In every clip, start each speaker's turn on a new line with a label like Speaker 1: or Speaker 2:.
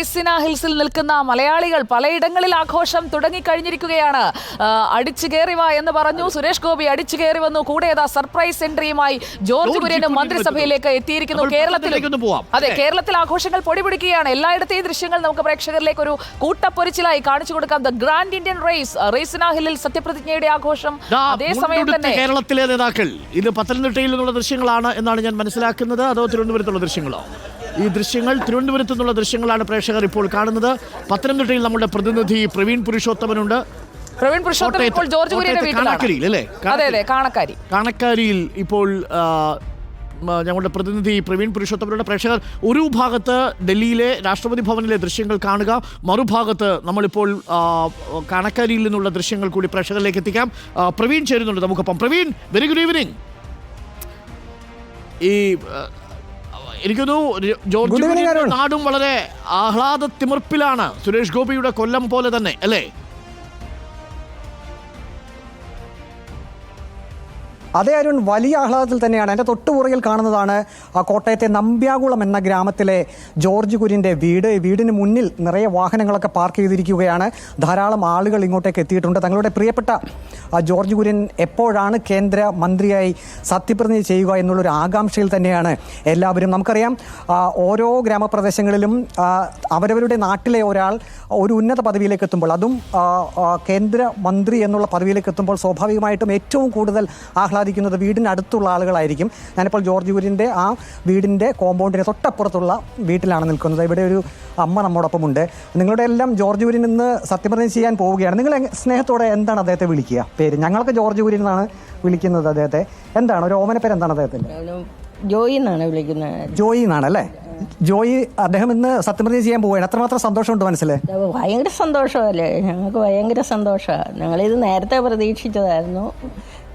Speaker 1: റെയ്സിന ഹിൽസിൽ നിൽക്കുന്ന മലയാളികൾ പലയിടങ്ങളിൽ ആഘോഷം തുടങ്ങിക്കഴിഞ്ഞിരിക്കുകയാണ്. അടിച്ചു കയറി വാ എന്ന് പറഞ്ഞു. സുരേഷ് ഗോപി അടിച്ചു കയറി വന്നു. കൂടെ ഏതാ സർപ്രൈസ് എൻട്രിയുമായി ജോർജ് കുര്യനും മന്ത്രിസഭയിലേക്ക് എത്തിയിരിക്കുന്നു. കേരളത്തിൽ അതെ കേരളത്തിൽ ആഘോഷങ്ങൾ പൊടി പിടിക്കുകയാണ് എല്ലായിടത്തെയും ദൃശ്യങ്ങൾ നമുക്ക് പ്രേക്ഷകരിലേക്ക് ഒരു കൂട്ടപ്പൊരിച്ചിലായി കാണിച്ചു കൊടുക്കാം. ദ ഗ്രാൻഡ് ഇന്ത്യൻ റേസ് റേസിന ഹില്ലിൽ സത്യപ്രതിജ്ഞയുടെ ആഘോഷം. അതേസമയം തന്നെ
Speaker 2: കേരളത്തിലെ നേതാക്കൾ ഇത് പത്തനംതിട്ടയിൽ നിന്നുള്ള ദൃശ്യങ്ങളാണ് എന്നാണ് ഞാൻ മനസ്സിലാക്കുന്നത്. അതോ തിരുവനന്തപുരത്തുള്ള ദൃശ്യങ്ങളോ? ഈ ദൃശ്യങ്ങൾ തിരുവനന്തപുരത്തു നിന്നുള്ള ദൃശ്യങ്ങളാണ് പ്രേക്ഷകർ ഇപ്പോൾ കാണുന്നത്. പത്തനംതിട്ടയിൽ നമ്മുടെ പ്രതിനിധി പ്രവീൺ പുരുഷോത്തമനുണ്ട്.
Speaker 1: പ്രവീൺ പുരുഷോത്തമൻ ഇപ്പോൾ ജോർജ് കുര്യന്റെ
Speaker 2: വീട്ടിലാണ്. കാണാക്കരിയിൽ അല്ലേ?
Speaker 1: അതെ അതെ കാണക്കാരി
Speaker 2: കാണക്കാരിയിൽ ഇപ്പോൾ ഞങ്ങളുടെ പ്രതിനിധി പ്രവീൺ പുരുഷോത്തമരുടെ പ്രേക്ഷകർ ഒരു ഭാഗത്ത് ഡൽഹിയിലെ രാഷ്ട്രപതി ഭവനിലെ ദൃശ്യങ്ങൾ കാണുക മറുഭാഗത്ത് നമ്മളിപ്പോൾ കാണക്കാരിയിൽ നിന്നുള്ള ദൃശ്യങ്ങൾ കൂടി പ്രേക്ഷകരിലേക്ക് എത്തിക്കാം. പ്രവീൺ ചേരുന്നുണ്ട് നമുക്കൊപ്പം. പ്രവീൺ വെരി ഗുഡ് ഈവനിങ് ഈ എനിക്കൊന്നു ജോർജ്. നാടും വളരെ ആഹ്ലാദ തിമിർപ്പിലാണ് സുരേഷ് ഗോപിയുടെ കൊല്ലം പോലെ തന്നെ അല്ലേ
Speaker 3: അതേ അരുൺ വലിയ ആഹ്ലാദത്തിൽ തന്നെയാണ്. എന്റെ തൊട്ടുപുറകിൽ കാണുന്നതാണ് കോട്ടയത്തെ നമ്പ്യാകുളം എന്ന ഗ്രാമത്തിലെ ജോർജ് കുര്യന്റെ വീട്. വീടിന് മുന്നിൽ നിറയെ വാഹനങ്ങളൊക്കെ പാർക്ക് ചെയ്തിരിക്കുകയാണ്. ധാരാളം ആളുകൾ ഇങ്ങോട്ടേക്ക് എത്തിയിട്ടുണ്ട്. തങ്ങളുടെ പ്രിയപ്പെട്ട ജോർജ് കുര്യൻ എപ്പോഴാണ് കേന്ദ്ര മന്ത്രിയായി സത്യപ്രതിജ്ഞ ചെയ്യുക എന്നുള്ളൊരു ആകാംക്ഷയിൽ തന്നെയാണ് എല്ലാവരും. നമുക്കറിയാം ഓരോ ഗ്രാമപ്രദേശങ്ങളിലും അവരവരുടെ നാട്ടിലെ ഒരാൾ ഒരു ഉന്നത പദവിയിലേക്ക് എത്തുമ്പോൾ അതും കേന്ദ്ര മന്ത്രി എന്നുള്ള പദവിയിലേക്ക് എത്തുമ്പോൾ സ്വാഭാവികമായിട്ടും ഏറ്റവും കൂടുതൽ ആഹ്ലാദിക്കുന്നത് വീടിന് അടുത്തുള്ള ആളുകളായിരിക്കും. ഞാനിപ്പോൾ ജോർജ് കുര്യന്റെ ആ വീടിന്റെ കോമ്പൗണ്ടിന് തൊട്ടപ്പുറത്തുള്ള വീട്ടിലാണ് നിൽക്കുന്നത്. ഇവിടെ ഒരു അമ്മ നമ്മോടൊപ്പം ഉണ്ട് നിങ്ങളുടെ എല്ലാം ജോർജ് കുര്യൻ ഇന്ന് സത്യപ്രതിജ്ഞ ചെയ്യാൻ പോവുകയാണ്. നിങ്ങൾ സ്നേഹത്തോടെ എന്താണ് അദ്ദേഹത്തെ വിളിക്കുക? പേര്. ഞങ്ങൾക്ക് ജോർജ് കുര്യൻ എന്നാണ് വിളിക്കുന്നത് അദ്ദേഹത്തെ. എന്താണ്? ഒരു ഓമന പേര് എന്താണ്
Speaker 4: അദ്ദേഹത്തിന്റെ? ജോയി എന്നാണ് വിളിക്കുന്നത്.
Speaker 3: ജോയി എന്നാണ് അല്ലേ? ജോയി അദ്ദേഹം ഇന്ന് സത്യപ്രതിജ്ഞ ചെയ്യാൻ പോവുകയാണ്. അത്രമാത്രം സന്തോഷമുണ്ട്
Speaker 4: മനസ്സിലെ. ഭയങ്കര സന്തോഷമല്ലേ? ഞങ്ങൾക്ക് ഭയങ്കര സന്തോഷമാണ്. ഞങ്ങളിത് നേരത്തെ പ്രതീക്ഷിച്ചതായിരുന്നു.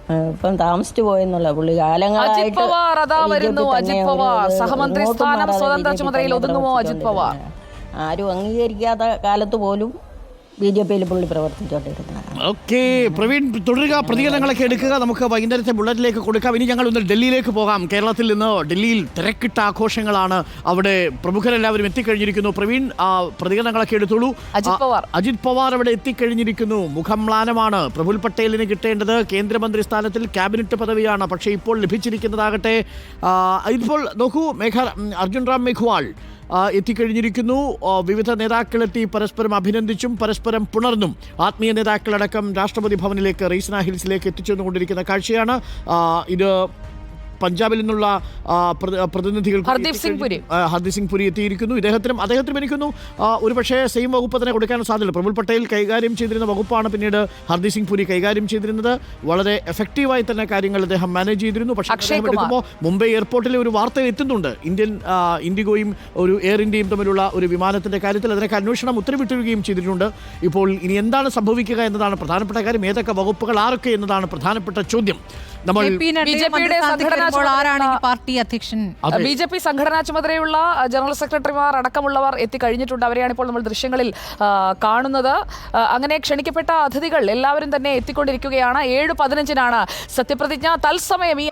Speaker 4: ഇപ്പം താമസിച്ചു പോയെന്നുള്ള പുള്ളി കാലങ്ങളായിട്ട്
Speaker 1: അതാ വരുന്നു, അജിത് പവാർ. സഹമന്ത്രി സ്ഥാനം സ്വതന്ത്ര ചുമതലയിൽ ഒതുങ്ങുമോ അജിത് പവാർ?
Speaker 4: ആരും അംഗീകരിക്കാത്ത കാലത്ത് പോലും ബി ജെ പിയിൽ പുള്ളി പ്രവർത്തിച്ചുകൊണ്ടിരുന്നതാണ്
Speaker 2: ഓക്കെ പ്രവീൺ തുടരുക. പ്രതികരണങ്ങളൊക്കെ എടുക്കുക. നമുക്ക് വൈകുന്നേരത്തെ ബുള്ളറ്റിലേക്ക് കൊടുക്കാം. ഇനി ഞങ്ങൾ ഒന്ന് ഡൽഹിയിലേക്ക് പോകാം. കേരളത്തിൽ നിന്ന് ഡൽഹിയിൽ തിരക്കിട്ട ആഘോഷങ്ങളാണ് അവിടെ പ്രമുഖരെല്ലാവരും എത്തിക്കഴിഞ്ഞിരിക്കുന്നു. പ്രവീൺ ആ, പ്രതികരണങ്ങളൊക്കെ എടുത്തോളൂ.
Speaker 1: അജിത് പവാർ.
Speaker 2: അജിത് പവാർ അവിടെ എത്തിക്കഴിഞ്ഞിരിക്കുന്നു. മുഖം മ്ലാനമാണ് പ്രഫുൽ പട്ടേലിന് കിട്ടേണ്ടത്. കേന്ദ്രമന്ത്രി സ്ഥാനത്തിൽ ക്യാബിനറ്റ് പദവിയാണ്. പക്ഷേ ഇപ്പോൾ ലഭിച്ചിരിക്കുന്നതാകട്ടെ ഇപ്പോൾ നോക്കൂ മേഘ അർജുൻ റാം മേഘ്വാൾ എത്തിക്കഴിഞ്ഞിരിക്കുന്നു. വിവിധ നേതാക്കളെത്തി പരസ്പരം അഭിനന്ദിച്ചും പരസ്പരം പുണർന്നും ആത്മീയ നേതാക്കളടക്കം രാഷ്ട്രപതി ഭവനിലേക്ക് റീസ്ന ഹിൽസിലേക്ക് എത്തിച്ചെന്നുകൊണ്ടിരിക്കുന്ന കാഴ്ചയാണ് ആ, ഇത് പഞ്ചാബിൽ നിന്നുള്ള പ്രതിനിധികൾ
Speaker 1: ഹർദീപ് സിംഗ് പുരി.
Speaker 2: ഹർദീപ് സിംഗ് പുരി എത്തിയിരിക്കുന്നു. ഇദ്ദേഹത്തിനും അദ്ദേഹത്തിനും എനിക്കുന്നു ഒരുപക്ഷേ ഒരു പക്ഷേ സെയിം വകുപ്പ് തന്നെ കൊടുക്കാൻ സാധ്യത പ്രഫുൽ പട്ടേൽ കൈകാര്യം ചെയ്തിരുന്ന വകുപ്പാണ് പിന്നീട് ഹർദീപ് സിംഗ് പുരി കൈകാര്യം ചെയ്തിരുന്നത്. വളരെ എഫക്റ്റീവായി തന്നെ കാര്യങ്ങൾ അദ്ദേഹം മാനേജ് ചെയ്തിരുന്നു. പക്ഷേ അദ്ദേഹം എടുക്കുമ്പോൾ മുംബൈ എയർപോർട്ടിൽ ഒരു വാർത്ത എത്തുന്നുണ്ട്. ഇന്ത്യൻ ഇൻഡിഗോയും ഒരു എയർ ഇന്ത്യയും തമ്മിലുള്ള ഒരു വിമാനത്തിന്റെ കാര്യത്തിൽ അതിനൊക്കെ അന്വേഷണം ഉത്തരവിട്ടുകയും ചെയ്തിട്ടുണ്ട്. ഇപ്പോൾ ഇനി എന്താണ് സംഭവിക്കുക എന്നതാണ് പ്രധാനപ്പെട്ട കാര്യം. ഏതൊക്കെ വകുപ്പുകൾ ആരൊക്കെ എന്നതാണ് പ്രധാനപ്പെട്ട ചോദ്യം. നമ്മൾ
Speaker 5: ജെ ആരാണ് പാർട്ടി അധ്യക്ഷൻ.
Speaker 1: ബി ജെ പി സംഘടനാ ചുമതലയുള്ള ജനറൽ സെക്രട്ടറിമാർ അടക്കമുള്ളവർ എത്തിക്കഴിഞ്ഞിട്ടുണ്ട്. അവരെയാണ് ഇപ്പോൾ നമ്മൾ ദൃശ്യങ്ങളിൽ കാണുന്നത്. അങ്ങനെ ക്ഷണിക്കപ്പെട്ട അതിഥികൾ എല്ലാവരും തന്നെ എത്തിക്കൊണ്ടിരിക്കുകയാണ്. ഏഴ് പതിനഞ്ചിനാണ് സത്യപ്രതിജ്ഞ. തത്സമയം ഈ